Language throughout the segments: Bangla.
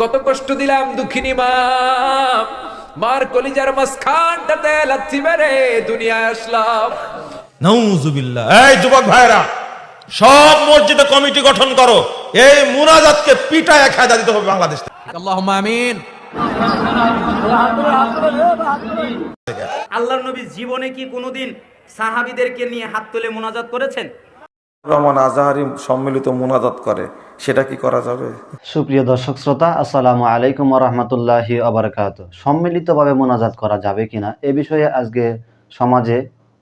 কত কষ্ট দিলাম দুঃখিনী মা। মার কলিজার মাঝখানটাতে লাথি মেরে দুনিয়ায় আসলাম। নাউজুবিল্লাহ। এই যুবক ভাইরা সব মসজিদে কমিটি গঠন করো। এই মুনাজাতকে পিটায় খায়দা দিতে হবে বাংলাদেশ। আল্লাহুম্মা আমিন। আল্লাহ নবী জীবনে কি কোনোদিন সাহাবিদেরকে নিয়ে হাত তুলে মোনাজাত করেছেন? রহমান আজাহারি সম্মিলিত মোনাজাত করে, সেটা কি করা যাবে? সুপ্রিয় দর্শক শ্রোতা, আসসালামু আলাইকুম রহমতুল্লাহি আবরকাত সম্মিলিতভাবে মোনাজাত করা যাবে কিনা এ বিষয়ে আজকে সমাজে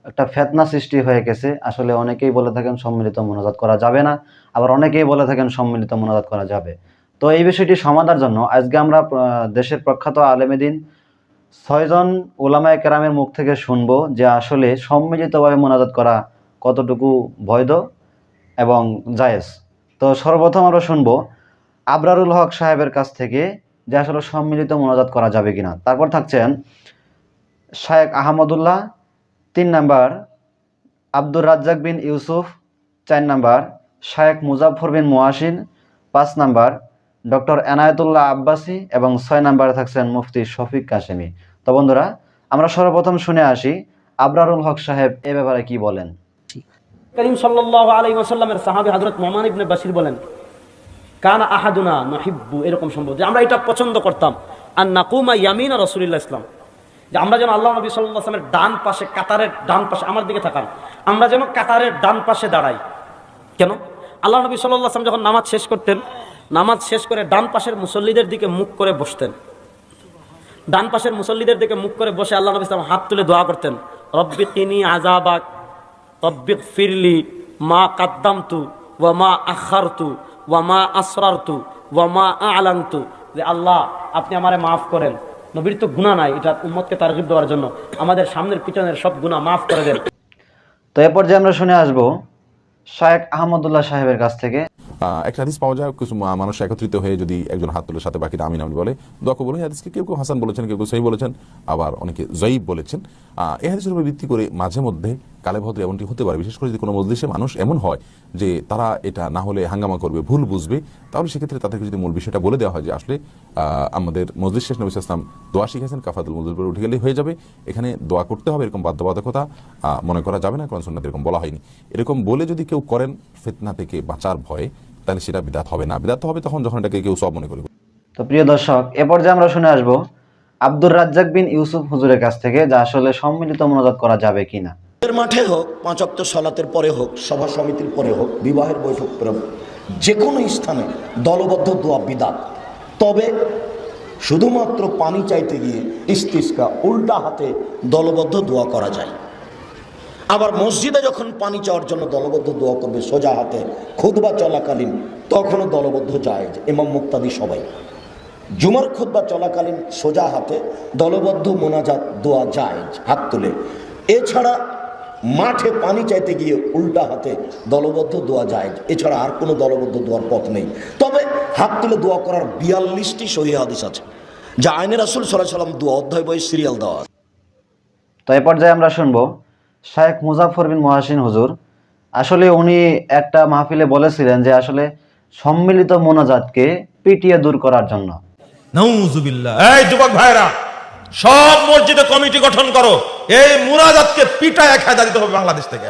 একটা ফেতনা সৃষ্টি হয়ে গেছে। আসলে অনেকেই বলে থাকেন সম্মিলিত মোনাজাত করা যাবে না, আবার অনেকেই বলে থাকেন সম্মিলিত মোনাজাত করা যাবে। তো এই বিষয়টি সমাধার জন্য আজকে আমরা দেশের প্রখ্যাত আলেমেদিন ছয়জন ওলামায় কেরামের মুখ থেকে শুনব যে আসলে সম্মিলিতভাবে মোনাজাত করা কতটুকু বৈধ এবং জায়েজ। তো সর্বপ্রথম আমরা শুনব আবরারুল হক সাহেবের কাছ থেকে যে আসলে সম্মিলিত মোনাজাত করা যাবে কিনা। তারপর থাকছেন শায়েক আহমদুল্লাহ, তিন নাম্বার আব্দুর রাজ্জাক বিন ইউসুফ, চার নাম্বার শায়েক মুজাফর বিন মুয়াসিন পাঁচ নাম্বার ডক্টর এনায়েতুল্লাহ আব্বাসী এবং ছয় নাম্বারে থাকছেন মুফতি শফিক কাশেমি। তো বন্ধুরা, আমরা সর্বপ্রথম শুনে আসি আবরারুল হক সাহেব এ ব্যাপারে কি বলেন। করিম সাল্লাল্লাহু আলাইহি ওয়াসাল্লামের সাহাবী হযরত নোমান ইবনে বাশির বলেন, কানা আহাদুনা নহিব্বু এরকম সম্ভব, যে আমরা এটা পছন্দ করতাম। আর নাকুমা ইয়ামিনা রাসূলুল্লাহ ইসলাম যে আমরা যেন আল্লাহ নবী সাল্লাল্লাহু আলাইহি ওয়াসাল্লামের ডান পাশে, কাতারের ডান পাশে, আমার দিকে থাকান আমরা যেন কাতারের ডান পাশে দাঁড়াই। কেন? আল্লাহ নবী সাল্লাল্লাহু আলাইহি ওয়াসাল্লাম যখন নামাজ শেষ করতেন, নামাজ শেষ করে ডান পাশের মুসল্লিদের দিকে মুখ করে বসতেন। ডান পাশের মুসল্লিদের দিকে মুখ করে বসে আল্লাহ নবী ইসলাম হাত তুলে দোয়া করতেন, রব্বি তিনি আজাবাক তব্বিক ফিরলি, মা কাদ্দামতু ওয়া মা আখারতু ওয়া মা আসরারতু ওয়া মা আলান্তু। যে আল্লাহ, আপনি আমারে মাফ করেন। নবীর তো গুণা নাই, এটা উম্মতকে তারগিব দেওয়ার জন্য। আমাদের সামনের পিছনের সব গুণা মাফ করে দেন। তো এরপর যে আমরা শুনে আসব শায়েক আহমদুল্লাহ সাহেবের কাছ থেকে। একটা হাদিস পাওয়া যায়, কিছু মানুষ একত্রিত হয়ে যদি একজন হাত তুলে, সাথে বাকিটা আমিন আমিন বলে, দোয়া কবুল হয়। হাদিসকে কেউ কেউ হাসান বলেছেন, কেউ কেউ সহি বলেছেন, আবার অনেকে জয়ীব বলেছেন। এই হাদিসের উপর ভিত্তি করে মাঝে মধ্যে কালে ভদ্র এমনটি হতে পারে। বিশেষ করে যদি কোনো মজলিসে মানুষ এমন হয় যে তারা এটা না হলে হাঙ্গামা করবে, ভুল বুঝবে, তাহলে সেক্ষেত্রে তাদেরকে যদি মূল বিষয়টা বলে দেওয়া হয় যে আসলে আমাদের মসজিদ শেষ নবী ইসলাম দোয়া শিখেছেন, কাফাতুল মজুর উঠে গেলেই হয়ে যাবে। এখানে দোয়া করতে হবে, এরকম বাধ্যবাধকতা মনে করা যাবে না, কোরআন সুন্নাতে এরকম বলা হয়নি। এরকম বলে যদি কেউ করেন, ফেতনা থেকে বাঁচার ভয়ে তাহলে সেটা বিদাত হবে না। বিদাত হবে তখন যখন এটাকে কেউ সব মনে করবে তো প্রিয় দর্শক এরপর যে আমরা শুনে আসব আব্দুর রাজ্জাক বিন ইউসুফ হুজুরের কাছ থেকে যা আসলে সম্মিলিত মোনাজাত করা যাবে কিনা। এর মাঠে হোক পাঁচক্ত সলাতের পরে হোক সভা সমিতির পরে হোক বিবাহের বৈঠক পরে হোক যে কোনো স্থানে দলবদ্ধ দোয়া বিদাত। তবে শুধুমাত্র পানি চাইতে গিয়ে ইস্তিস্কা উল্টা হাতে দলবদ্ধ দোয়া করা যায়। আবার মসজিদে যখন পানি চাওয়ার জন্য দলবদ্ধ দোয়া করবে সোজা হাতে খুদবা চলাকালীন, তখনও দলবদ্ধ যায় এমাম মুক্তাদি সবাই। জুমার খুদ্া চলাকালীন সোজা হাতে দলবদ্ধ মোনাজাত দোয়া যায় হাত তুলে। এছাড়া মাঠে পানি চাইতে গিয়ে উল্টা হাতে দলবদ্ধ দোয়া যায় এছাড়া আর কোনো দলবদ্ধ দোয়ার পথ নেই। তবে হাত তুলে দোয়া করার বিয়াল্লিশটি সহি হাদিস আছে, যা আইনের আসল সাল্লাহ সাল্লাম দোয়া অধ্যায় বই সিরিয়াল দেওয়া। তো এই পর্যায়ে আমরা শুনব শায়েখ মুজাফর বিন মহাসিন হুজুর, আসলে উনি একটা মাহফিলে বলেছিলেন যে আসলে সম্মিলিত মোনাজাতকে পিটিয়ে দূর করার জন্য। এই যুবক সব মসজিদে কমিটি গঠন করো। এই মুনাজাতকে পিটায় খায়দা দিতে হবে বাংলাদেশ থেকে।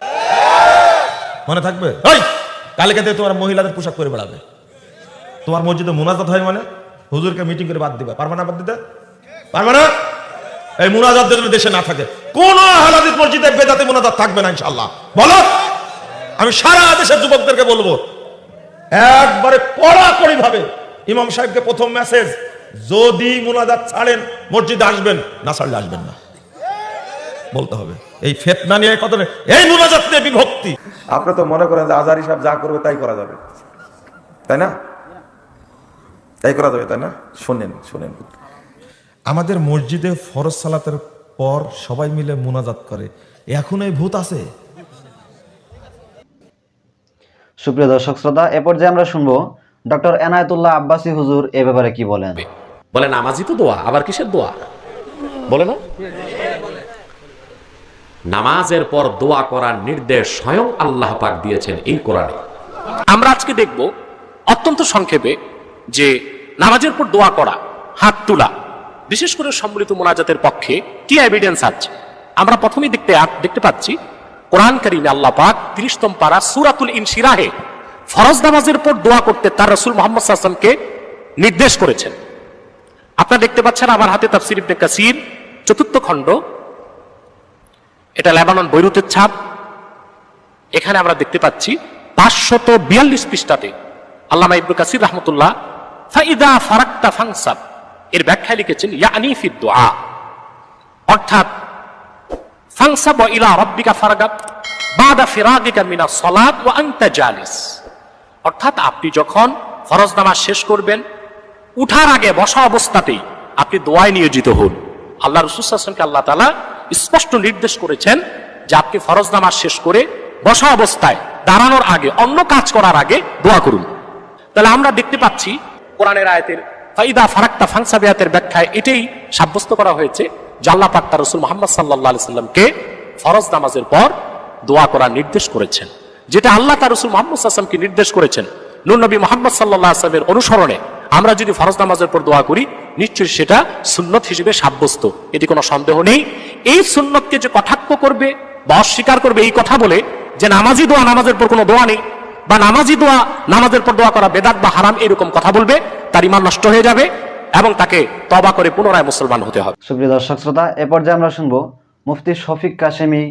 মনে থাকবে? ওই কালকে থেকে তোমার মহিলাদের পোশাক করে বেড়াবে। তোমার মসজিদে মুনাজাত হয় মানে? হুজুরকে মিটিং করে বাদ দিবে। পারবে না বাদ দিতে? পারবে না? এই মুনাজাত যেন দেশে না থাকে কোন হালাদিস মসজিদে বেদাতে মুনাজাত থাকবে না ইনশাআল্লাহ। বলো। আমি সারা দেশের যুবকদেরকে বলব একবারে কড়াকড়ি ভাবে ইমাম সাহেবকে প্রথম মেসেজ যদি মুনাজাত ছাড়েন মসজিদে আসবেন না ছাড়লে আসবেন না। বলতে হবে। এই ফেতনা নিয়ে কত এই মুনাজাত নিয়ে বিভক্তি। আপনি তো মনে করেন যে আজারি সাহেব যা করবে তাই করা যাবে। তাই না? তাই করা যাবে তাই না? শুনেন শুনেন। আমাদের মসজিদে ফরজ সালাতের পর সবাই মিলে মুনাজাত করে। এখন এই ভূত আছে। সুপ্রিয় দর্শক শ্রোতা এ পর্যায়ে আমরা শুনব ডক্টর এনায়েতুল্লাহ আব্বাসী হুজুর এ ব্যাপারে কি বলেন। বলে নামাজি তো দোয়া আবার কিসের দোয়া? বলে না। নামাজের পর দোয়া করার নির্দেশ স্বয়ং আল্লাহ পাক দিয়েছেন এই কোরআনে। আমরা আজকে দেখব অত্যন্ত সংক্ষেপে যে নামাজের পর দোয়া করা হাত তোলা বিশেষ করে সম্মিলিত মোনাজাতের পক্ষে কি এভিডেন্স আছে? আমরা প্রথমেই দেখতে দেখতে পাচ্ছি, কোরআন কারিমে আল্লাহ পাক তিরিশতম পারা সুরাতুল ইনশিরাহে ফরজ নামাজের পর দোয়া করতে তার রসুল মোহাম্মদ সাল্লামকে নির্দেশ করেছেন। আপনারা দেখতে পাচ্ছেন আমার হাতে তাফসির ইবনে কাসির, চতুর্থ খণ্ড। এটা লেবানন বৈরুতের ছাপ। এখানে আমরা দেখতে পাচ্ছি পাঁচশত বিয়াল্লিশ পৃষ্ঠাতে আল্লামা ইবনু কাসির রহমতুল্লাহ ফাইদা ফারাক্তা ফাংসাব এর ব্যাখ্যা লিখেছেন, ইয়ানি ফি দোয়া অর্থাৎ ফাংসাব ইলা রাব্বিকা ফারগাব, বাদা ফিরাগিকা মিনা সলাত ওয়া আনতা জালিস। অর্থাৎ, আপনি যখন ফরজ নামাজ শেষ করবেন, উঠার আগে বসা অবস্থাতেই আপনি দোয়ায় নিয়োজিত হন। আল্লাহ রসুলকে আল্লাহ তালা স্পষ্ট নির্দেশ করেছেন যে আপনি ফরজ নামাজ শেষ করে বসা অবস্থায় দাঁড়ানোর আগে, অন্য কাজ করার আগে দোয়া করুন। তাহলে আমরা দেখতে পাচ্ছি, কোরআনের আয়াতের ফাইদা ফারাক্তা ফাংসাবিয়াতের ব্যাখ্যায় এটাই সাব্যস্ত করা হয়েছে জাল্লা পাক্তা রসুল মোহাম্মদ সাল্লাহ সাল্লামকে ফরজ নামাজের পর দোয়া করার নির্দেশ করেছেন। যেটা আল্লাহ তার রসুল মোহাম্মদ আসলামকে নির্দেশ করেছেন। নুর নবী মোহাম্মদ সাল্লাহ আসলামের অনুসরণে আমরা যদি ফরজ নামাজের পর দোয়া করি, নিশ্চয়ই সেটা সুন্নত হিসেবে সাব্যস্ত। এটি কোনো সন্দেহ নেই। এই সুন্নতকে যে কটাক্ষ করবে বা অস্বীকার করবে এই কথা বলে যে নামাজি দোয়া, নামাজের পর কোনো দোয়া নেই। বা নামাজি দোয়া নামাজের পর দোয়া করা বেদাত বা হারাম এরকম কথা বলবে তার ইমান নষ্ট হয়ে যাবে এবং তাকে তবা করে পুনরায় মুসলমান হতে হবে। সুপ্রিয় দর্শক শ্রোতা এ পর্যায়ে আমরা শুনব মুফতি শফিক কাশেমি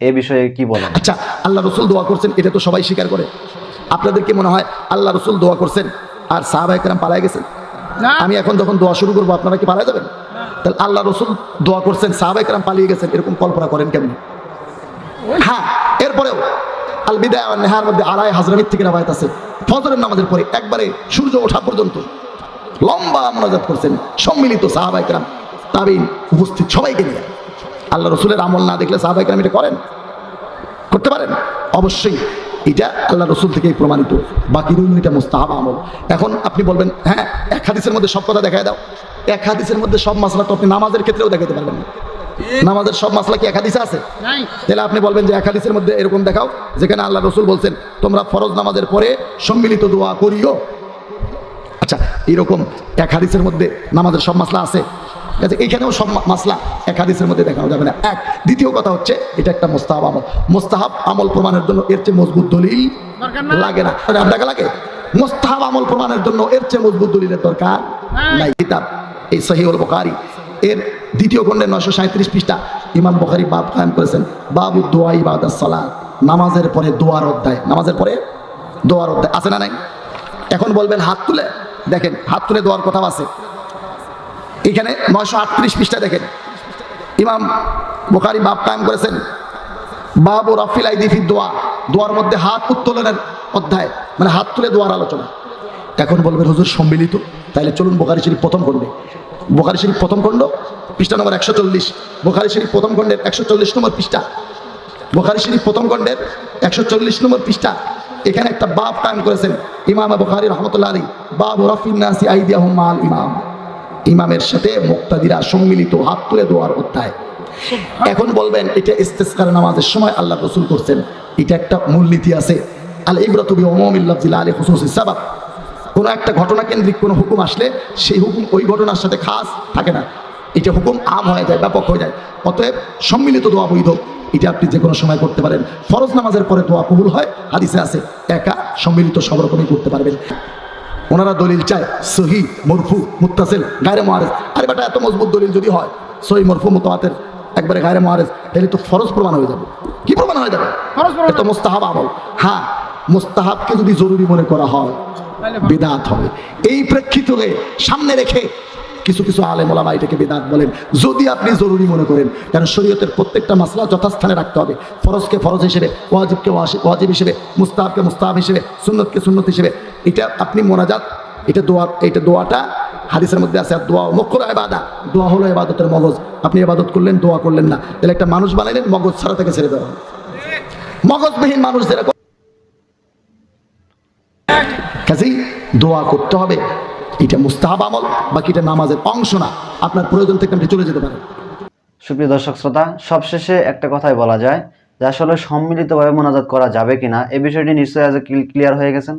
এ বিষয়ে কি বলেন? আচ্ছা আল্লাহ রসুল দোয়া করছেন এটা তো সবাই স্বীকার করে। আপনাদের কি মনে হয় আল্লাহ রসুল দোয়া করছেন আর সাহাবা একরাম পালায় গেছেন? আমি এখন যখন দোয়া শুরু করব আপনারা কি পালায় যাবেন? তাহলে আল্লাহ রসুল দোয়া করছেন সাহাবা একরাম পালিয়ে গেছেন এরকম কল্পনা করেন কেমনি? হ্যাঁ এরপরেও আল বিদায় নেহার মধ্যে আড়াই হাজরামির থেকে রাবায়ত আছে। ফজরের নামাজের পরে একবারে সূর্য ওঠা পর্যন্ত লম্বা মোনাজাত করছেন সম্মিলিত সাহাবা একরাম তাবিন উপস্থিত সবাইকে নিয়ে। আল্লাহ রসুলের আমল না দেখলে সাহাবা একরাম এটা করেন? করতে পারেন? অবশ্যই। এটা আল্লাহ রসুল থেকেই প্রমাণিত। বাকি রইল এটা মুস্তাহাব আমল। এখন আপনি বলবেন হ্যাঁ এক হাদিসের মধ্যে সব কথা দেখায় দাও। এক হাদিসের মধ্যে সব মাসলা তো আপনি নামাজের ক্ষেত্রেও দেখাতে পারবেন না। নামাজের সব মাসলা কি এক হাদিসে আছে? তাহলে আপনি বলবেন যে এক হাদিসের মধ্যে এরকম দেখাও যেখানে আল্লাহ রসুল বলছেন তোমরা ফরজ নামাজের পরে সম্মিলিত দোয়া করিও। আচ্ছা এরকম এক হাদিসের মধ্যে নামাজের সব মাসলা আছে? ঠিক এইখানেও সব মাসলা এক হাদিসের মধ্যে দেখানো যাবে না। এক দ্বিতীয় কথা হচ্ছে এটা একটা মোস্তাহাব আমল। মোস্তাহাব আমল প্রমাণের জন্য এর চেয়ে মজবুত দলিল লাগে না। আপনাকে লাগে? মোস্তাহাব আমল প্রমাণের জন্য এর চেয়ে মজবুত দলিলের দরকার নাই। কিতাব এই সহিউল এর দ্বিতীয় খণ্ডের নশো সাঁত্রিশ পৃষ্ঠা ইমাম বুখারী বাব কায়েম করেছেন, বাবু দোয়া ইবাদাস সালাত। নামাজের পরে দোয়ার অধ্যায়, নামাজের পরে দোয়ার অধ্যায়, আছে না নাই? এখন বলবেন হাত তুলে, দেখেন, হাত তুলে দোয়ার কথাও আছে। এখানে নয়শো আটত্রিশ পৃষ্ঠা দেখেন, ইমাম বোখারি বাপ কায়েম করেছেন, বাবু রফিল আইদিফি দোয়া, দোয়ার মধ্যে হাত উত্তোলনের অধ্যায় মানে হাত তুলে দোয়ার আলোচনা। এখন বলবেন হুজুর সম্মিলিত, তাইলে চলুন বোখারি শরীফ প্রথম খণ্ডে। বোখারি শরীফ প্রথম খণ্ড পৃষ্ঠা নম্বর একশো চল্লিশ। বোখারি শরীফ প্রথম খণ্ডের একশো চল্লিশ নম্বর পৃষ্ঠা। বোখারি শরীফ প্রথম খণ্ডের একশো চল্লিশ নম্বর পৃষ্ঠা। এখানে একটা বাপ কায়েম করেছেন ইমাম বুখারি রহমতুল্লাহ আলী বাব রফিনাসি আইদিয়াহুম ইমাম। ইমামের সাথে মুক্তাদিরা সম্মিলিত হাত তুলে দেওয়ার অধ্যায়। এখন বলবেন, এটা ইস্তেসকার নামাজের সময় আল্লাহ রসুল করছেন। এটা একটা মূলনীতি আছে। আল ইবরাতুবি ওমিল্লাফজিল আলী হুসুস সাবাব। কোনো একটা ঘটনা কেন্দ্রিক কোনো হুকুম আসলে সেই হুকুম ওই ঘটনার সাথে খাস থাকে না। এটা হুকুম আম হয়ে যায় ব্যাপক হয়ে যায়। অতএব সম্মিলিত দোয়া বৈধ। এটা আপনি যে কোনো সময় করতে পারেন। ফরজ নামাজের পরে দোয়া কবুল হয় হাদিসে আছে একা সম্মিলিত সব রকমই করতে পারবেন। ওনারা দলিল চায় সহি মরফু মুত্তাসিল গায়রে মহারেজ আরে বেটা এত মজবুত দলিল যদি হয় সহি মরফু মুতাওয়াতের একবারে গায়রে মহারেজ তাহলে তো ফরজ প্রমাণ হয়ে যাবে। কি প্রমাণ হয়ে যাবে? এত মোস্তাহাব আমল। হ্যাঁ মোস্তাহাবকে যদি জরুরি মনে করা হয় বেদাত হবে। এই প্রেক্ষিতে সামনে রেখে কিছু কিছু আলেম ওলামা এটাকে বেদাত বলেন। যদি আপনি জরুরি মনে করেন, কারণ শরীয়তের প্রত্যেকটা মাসলা যথাস্থানে রাখতে হবে। ফরজকে ফরজ হিসেবে, ওয়াজিবকে ওয়াজিব হিসেবে, মুস্তাহাবকে মুস্তাহাব হিসেবে, সুন্নতকে সুন্নত হিসেবে, এটা আপনি মোনাজাত, এটা দোয়া এটা দোয়াটা হাদিসের মধ্যে আছে, আর দোয়া মক্কর এবাদা দোয়া হলো এবাদতের মগজ। আপনি এবাদত করলেন, দোয়া করলেন না। তাহলে একটা মানুষ বানাইলেন, মগজ ছাড়া থেকে ছেড়ে দেওয়া মগজবিহীন মানুষ যেরকম কাজেই দোয়া করতে হবে। এটা মুস্তাহাব আমল, বাকি এটা নামাজের অংশ না। আপনার প্রয়োজন থেকে আপনি চলে যেতে পারেন। সুপ্রিয় দর্শক শ্রোতা, সবশেষে একটা কথাই বলা যায় যে আসলে সম্মিলিতভাবে মোনাজাত করা যাবে কিনা, এ বিষয়টি নিশ্চয়ই আজ ক্লিয়ার হয়ে গেছেন।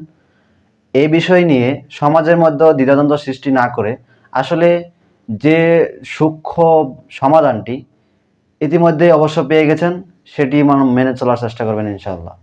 এই বিষয় নিয়ে সমাজের মধ্যে দ্বিধাদ্বন্দ্ব সৃষ্টি না করে আসলে যে সূক্ষ্ম সমাধানটি ইতিমধ্যে অবশ্য পেয়ে গেছেন, সেটি মেনে চলার চেষ্টা করবেন ইনশাআল্লাহ।